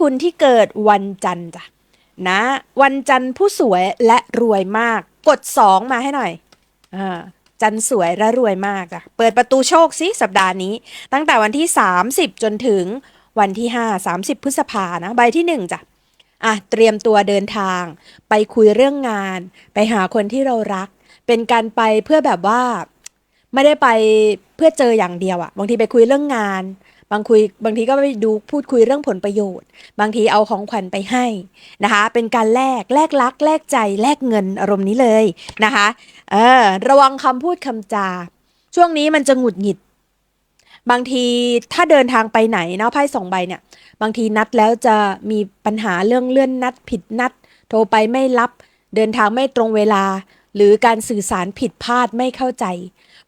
คุณที่เกิดวันจันทร์จ้ะนะ วันจันทร์ผู้สวยและรวยมาก กดสองมาให้หน่อยอ่าจันทร์สวยและรวยมากจ้ะเปิดประตูโชคสิสัปดาห์นี้ ตั้งแต่วันที่ 30 จนถึงวันที่ 5 30 พฤษภานะใบที่1จ้ะอะเตรียมตัวเดินทาง ไปคุยเรื่องงาน ไปหาคนที่เรารัก เป็นการไปเพื่อแบบว่า ไม่ได้ไปเพื่อเจออย่างเดียวอะบางทีไปคุยเรื่องงาน บางคุยบางทีก็ไปดูพูดคุยเรื่องผลประโยชน์ บางทีเอาของขวัญไปให้นะคะ เป็นการแลกแลกรัก แลกใจแลกเงินอารมณ์นี้เลยนะคะเออระวังคำพูดคำจา ช่วงนี้มันจะหงุดหงิด บางทีถ้าเดินทางไปไหนเนาะไพ่สองใบเนี่ย บางทีนัดแล้วจะมีปัญหาเรื่องเลื่อนนัด ผิดนัด โทรไปไม่รับ เดินทางไม่ตรงเวลา หรือการสื่อสารผิดพลาดไม่เข้าใจ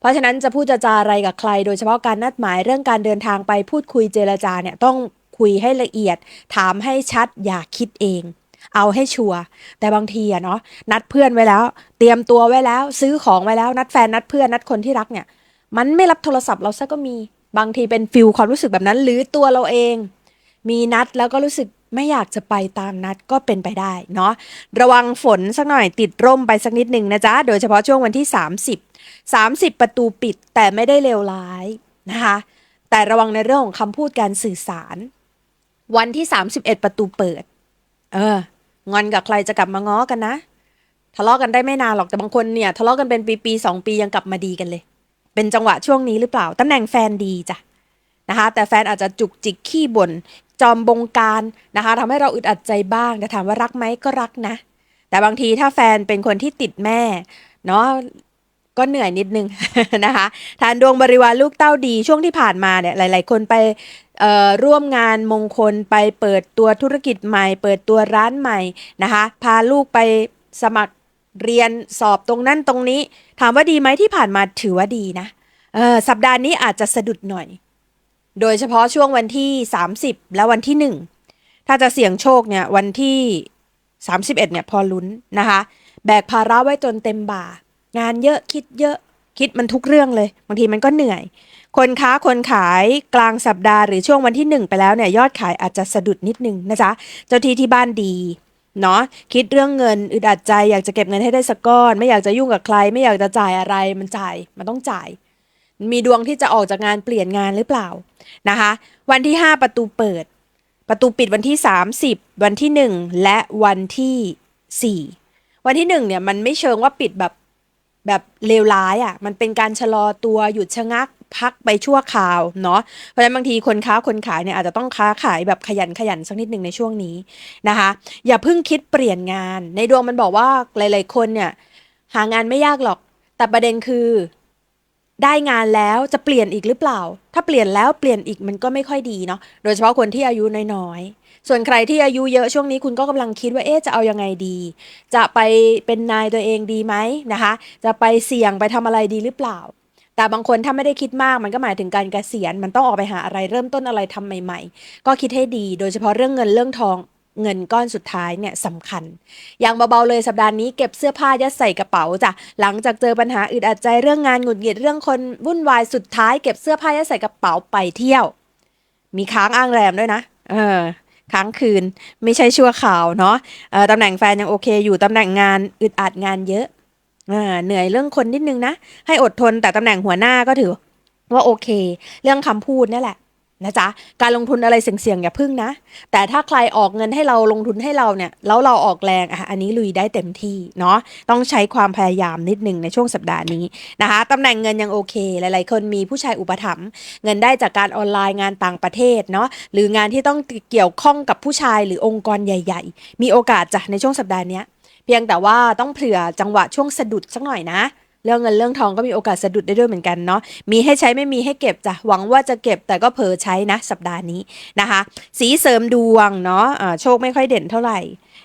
เพราะฉะนั้นจะพูดจะจาอะไรกับใคร โดยเฉพาะการนัดหมายเรื่องการเดินทางไปพูดคุยเจรจาเนี่ยต้องคุยให้ละเอียด ถามให้ชัดอย่าคิดเอง เอาให้ชัวร์แต่บางทีอะเนาะนัดเพื่อนไว้แล้ว เตรียมตัวไว้แล้ว ซื้อของไว้แล้ว นัดแฟนนัดเพื่อนนัดคนที่รักเนี่ย มันไม่รับโทรศัพท์เราซะก็มีบางทีเป็นฟิลความรู้สึกแบบนั้น หรือตัวเราเอง มีนัดแล้วก็รู้สึก ไม่อยากจะไปตามนัดก็เป็นไปได้เนาะระวังฝนสักหน่อยติดร่มไปสักนิดหนึ่งนะจ๊ะ โดยเฉพาะช่วงวันที่ 30 30 ประตูปิดแต่ไม่ได้เลวร้ายนะคะ แต่ระวังในเรื่องของคำพูดการสื่อสาร วันที่ 31 ประตูเปิด เอองอนกับใครจะกลับมาง้อกันนะ ทะเลาะกันได้ไม่นานหรอกแต่บางคนเนี่ย ทะเลาะกันเป็นปีๆสองปียังกลับมาดีกันเลย เป็นจังหวะช่วงนี้หรือเปล่าตำแหน่งแฟนดีจ้ะนะคะแต่แฟนอาจจะจุกจิกขี้บ่น จอมบงการนะคะทำให้เราอึดอัดใจบ้างแต่ถามว่ารักไหมก็รักนะ แต่บางทีถ้าแฟนเป็นคนที่ติดแม่เนาะก็เหนื่อยนิดนึงนะคะฐานดวงบริวารลูกเต้าดีช่วงที่ผ่านมาเนี่ยหลาย ๆ คนไปร่วมงานมงคลไปเปิดตัวธุรกิจใหม่ เปิดตัวร้านใหม่นะคะพาลูกไปสมัครเรียนสอบตรงนั้นตรงนี้ ถามว่าดีไหมที่ผ่านมาถือว่าดีนะสัปดาห์นี้อาจจะสะดุดหน่อย โดยเฉพาะช่วงวันที่ 30 และวันที่ 1 ถ้าจะเสี่ยงโชคเนี่ยวันที่ 31เนี่ยพอลุ้นนะคะ แบกภาระไว้จนเต็มบ่า งานเยอะคิดเยอะคิดมันทุกเรื่องเลย บางทีมันก็เหนื่อย คนค้าคนขายกลางสัปดาห์หรือช่วงวันที่ 1 ไปแล้วเนี่ยยอดขายอาจจะสะดุดนิดนึงนะจ๊ะเจ้าที่ที่บ้านดีเนาะคิดเรื่องเงินอึดอัดใจอยากจะเก็บเงินให้ได้สักก้อน ไม่อยากจะยุ่งกับใคร ไม่อยากจะจ่ายอะไรมันจ่ายมันต้องจ่าย มีดวงที่จะออกจากงานเปลี่ยนงานหรือเปล่านะคะ วันที่ 5 ประตูเปิด ประตูปิดวันที่ 30 วันที่ 1 และวันที่ 4 วันที่ 1 เนี่ยมันไม่เชิงว่าปิดแบบแบบเลวร้ายอะ่ะ มันเป็นการชะลอตัวหยุดชะงักพักไปชั่วคราวเนาะ เพราะฉะนั้นบางทีคนค้าคนขายเนี่ยอาจจะต้องค้าขายแบบขยันขยันสักนิดหนึ่งในช่วงนี้นะคะ อย่าเพิ่งคิดเปลี่ยนงาน ในดวงมันบอกว่าหลาย ๆ คนเนี่ยหางานไม่ยากหรอก แต่ประเด็นคือ ได้งานแล้วจะเปลี่ยนอีกหรือเปล่า ถ้าเปลี่ยนแล้วเปลี่ยนอีกมันก็ไม่ค่อยดีเนาะ โดยเฉพาะคนที่อายุน้อยๆ ส่วนใครที่อายุเยอะช่วงนี้คุณก็กำลังคิดว่าเอ๊ะจะเอายังไงดี จะไปเป็นนายตัวเองดีไหมนะคะ จะไปเสี่ยงไปทำอะไรดีหรือเปล่า แต่บางคนถ้าไม่ได้คิดมากมันก็หมายถึงการเกษียณ มันต้องออกไปหาอะไรเริ่มต้นอะไรทำใหม่ ๆ ก็คิดให้ดี โดยเฉพาะเรื่องเงินเรื่องทอง เงินก้อนสุดท้ายเนี่ยสำคัญ อย่างเบาๆเลยสัปดาห์นี้เก็บเสื้อผ้ายัดใส่กระเป๋าจ้ะหลังจากเจอปัญหาอึดอัดใจเรื่องงานหงุดหงิดเรื่องคนวุ่นวายสุดท้ายเก็บเสื้อผ้ายัดใส่กระเป๋าไปเที่ยว มีค้างอ้างแรมด้วยนะ เออค้างคืนไม่ใช่ชั่วข่าวเนาะเออตำแหน่งแฟนยังโอเค อยู่ตำแหน่งงานอึดอัดงานเยอะอ่าเหนื่อยเรื่องคนนิดนึงนะ ให้อดทนแต่ตำแหน่งหัวหน้าก็ถือว่าโอเค เรื่องคำพูดนี่แหละ นะจ๊ะการลงทุนอะไรเสี่ยงๆอย่าพึ่งนะ แต่ถ้าใครออกเงินให้เราลงทุนให้เราเนี่ยแล้วเราออกแรงอะอันนี้ลุยได้เต็มที่เนาะต้องใช้ความพยายามนิดนึงในช่วงสัปดาห์นี้นะคะตำแหน่งเงินยังโอเค หลายๆ คนมีผู้ชายอุปถัมภ์เงินได้จากการออนไลน์งานต่างประเทศเนาะหรืองานที่ต้องเกี่ยวข้องกับผู้ชายหรือองค์กรใหญ่ ๆ มีโอกาสจ้ะในช่วงสัปดาห์นี้เพียงแต่ว่าต้องเผื่อจังหวะช่วงสะดุดสักหน่อยนะ เรื่องเงินเรื่องทองก็มีโอกาสสะดุดได้ด้วยเหมือนกันเนาะ มีให้ใช้ไม่มีให้เก็บจ้ะ หวังว่าจะเก็บแต่ก็เผลอใช้นะสัปดาห์นี้นะคะ สีเสริมดวงเนาะะโชคไม่ค่อยเด่นเท่าไหร่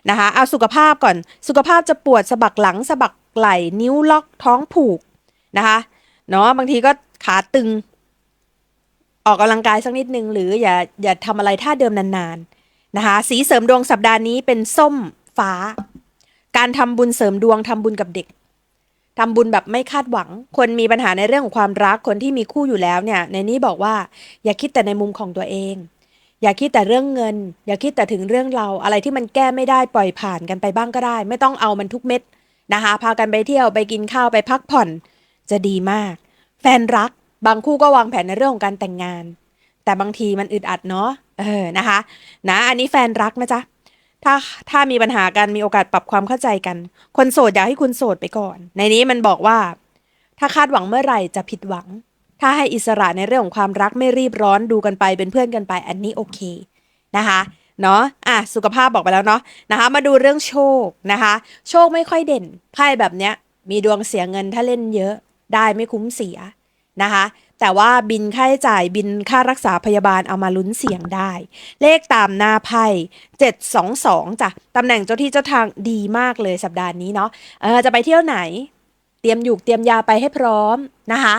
นะคะ เอาสุขภาพก่อน สุขภาพจะปวดสะบักหลังสะบักไหล่นิ้วล็อกท้องผูกนะคะเนาะบางทีก็ขาตึง ออกกำลังกายสักนิดนึง หรืออย่าอย่าทำอะไรท่าเดิมนานๆนะคะ สีเสริมดวงสัปดาห์นี้เป็นส้มฟ้า การทำบุญเสริมดวงทำบุญกับเด็ก ทำบุญแบบไม่คาดหวัง คนมีปัญหาในเรื่องของความรักคนที่มีคู่อยู่แล้วเนี่ย ในนี้บอกว่าอย่าคิดแต่ในมุมของตัวเอง อย่าคิดแต่เรื่องเงิน อย่าคิดแต่ถึงเรื่องเราอะไรที่มันแก้ไม่ได้ปล่อยผ่านกันไปบ้างก็ได้ ไม่ต้องเอามันทุกเม็ดนะคะ พากันไปเที่ยวไปกินข้าวไปพักผ่อน จะดีมาก แฟนรัก บางคู่ก็วางแผนในเรื่องของการแต่งงาน แต่บางทีมันอึดอัดเนาะเออนะคะ นะ อันนี้แฟนรักนะจ๊ะ ถ้าถ้ามีปัญหากันมีโอกาสปรับความเข้าใจกัน คนโสดอยากให้คุณโสดไปก่อน ในนี้มันบอกว่า ถ้าคาดหวังเมื่อไหร่จะผิดหวัง ถ้าให้อิสระในเรื่องของความรักไม่รีบร้อนดูกันไปเป็นเพื่อนกันไป อันนี้โอเคนะคะเนาะอะสุขภาพบอกไปแล้วเนาะนะคะ มาดูเรื่องโชคนะคะ โชคไม่ค่อยเด่นไพ่แบบเนี้ยมีดวงเสียเงินถ้าเล่นเยอะ ได้ไม่คุ้มเสียนะคะ แต่ว่าบินค่าใช้จ่ายบินค่ารักษาพยาบาลเอามาลุ้นเสี่ยงได้ เลขตามหน้าไพ่722จ้ะตำแหน่งเจ้าที่เจ้าทางดีมากเลยสัปดาห์นี้เนาะเออจะไปเที่ยวไหน เตรียมหยูกเตรียมยาไปให้พร้อมนะคะ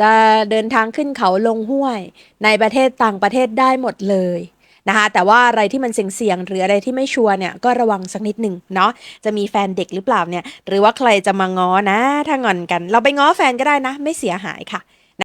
จะเดินทางขึ้นเขาลงห้วย ในประเทศต่างประเทศได้หมดเลยนะคะแต่ว่าอะไรที่มันเสี่ยงๆหรืออะไรที่ไม่ชัวร์เนี่ยก็ระวังสักนิดหนึ่งเนาะจะมีแฟนเด็กหรือเปล่าเนี่ย หรือว่าใครจะมาง้อนะ ถ้างอนกัน เราไปง้อแฟนก็ได้นะ ไม่เสียหายค่ะ